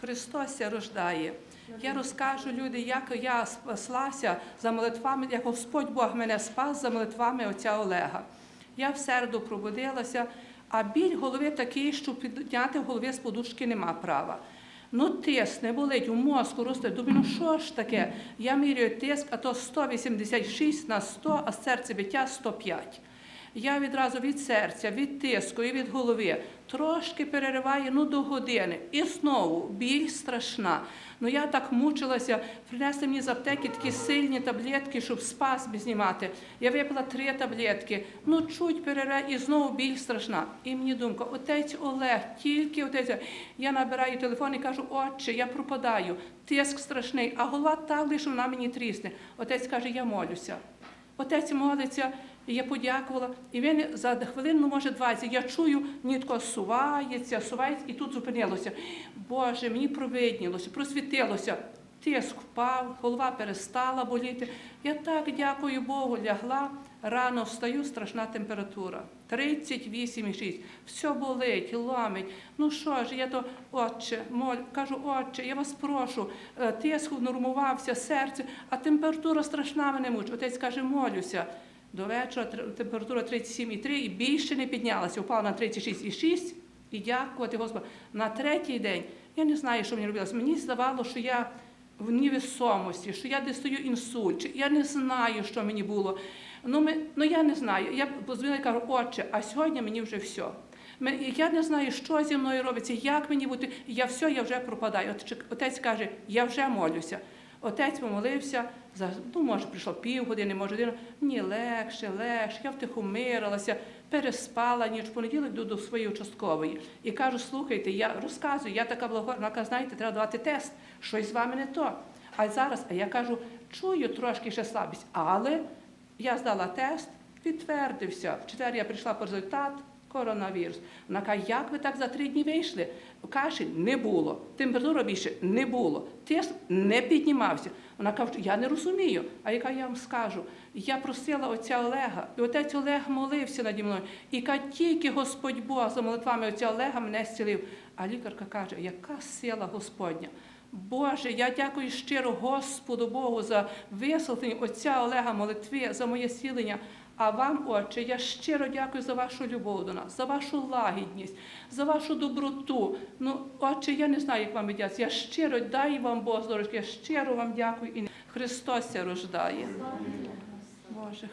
Христос рождає. Я розкажу люди, як я спаслася за молитвами, як Господь Бог мене спас за молитвами отця Олега. Я в середу пробудилася, а біль голови такий, що підняти в голові з подушки нема права. Ну, тиск не болить, у мозку росте. Думаю, ну що ж таке? Я міряю тиск, а то 186 на 100, а серцебиття 105. Я відразу від серця, від тиску і від голови трошки перериваю ну, до години. І знову біль страшна. Ну я так мучилася, принесли мені з аптеки такі сильні таблетки, щоб спазм знімати. Я випила три таблетки, ну чуть перерве, і знову біль страшна. І мені думка, отець Олег, тільки отець. Я набираю телефон і кажу, отче, я пропадаю, тиск страшний, а голова так лише вона мені трісне. Отець каже, я молюся. Отець молиться, і я подякувала. І він за хвилину, може, 20, я чую, нітко сувається, сувається, і тут зупинилося. Боже, мені провиднілося, просвітилося. Тиск впав, голова перестала боліти. Я так дякую Богу, лягла, рано встаю, страшна температура. 38,6. Все болить, ломить. Ну що ж, я то, отче, моль, кажу, отче, я вас прошу, е, тиск нормувався, серце, а температура страшна мене мучить. Отець каже, молюся. До вечора температура 37,3 і більше не піднялася, упала на 36,6. І дякувати Господу. На третій день я не знаю, що мені робилося. Мені здавалося, що я в невесомості, що я дістаю інсульт. чи- Я не знаю, що мені було. Ну, ми, ну я не знаю. Я позвонила і кажу, отче, а сьогодні мені вже все. Я не знаю, що зі мною робиться, як мені бути. Я все, я вже пропадаю. Отець каже, я вже молюся. Отець помолився, ну, може, прийшло півгодини, може, годину. Мені легше, легше, я втихомирилася, переспала ніч, понеділок йду до своєї участкової. І кажу, слухайте, я розказую, я така благородна, вона знаєте, треба давати тест, щось з вами не то. А зараз, а я кажу, чую трошки ще слабість, але я здала тест, підтвердився. В четвер я прийшла по результат, коронавірус. Вона каже, як ви так за три дні вийшли? Кашель не було, температура більше не було, тиск не піднімався. Вона каже, я не розумію. А яка я вам скажу? Я просила отця Олега, і отець Олег молився наді мною. І тільки Господь Бог за молитвами отця Олега мене зцілив. А лікарка каже, яка сила Господня. Боже, я дякую щиро Господу Богу за висловлення отця Олега молитви, за моє зцілення. А вам, Отче, я щиро дякую за вашу любов до нас, за вашу лагідність, за вашу доброту. Ну, Отче, я не знаю, як вам віддячити. Я щиро дай вам Бог здоров'я, я щиро вам дякую і Христос рождає. Боже,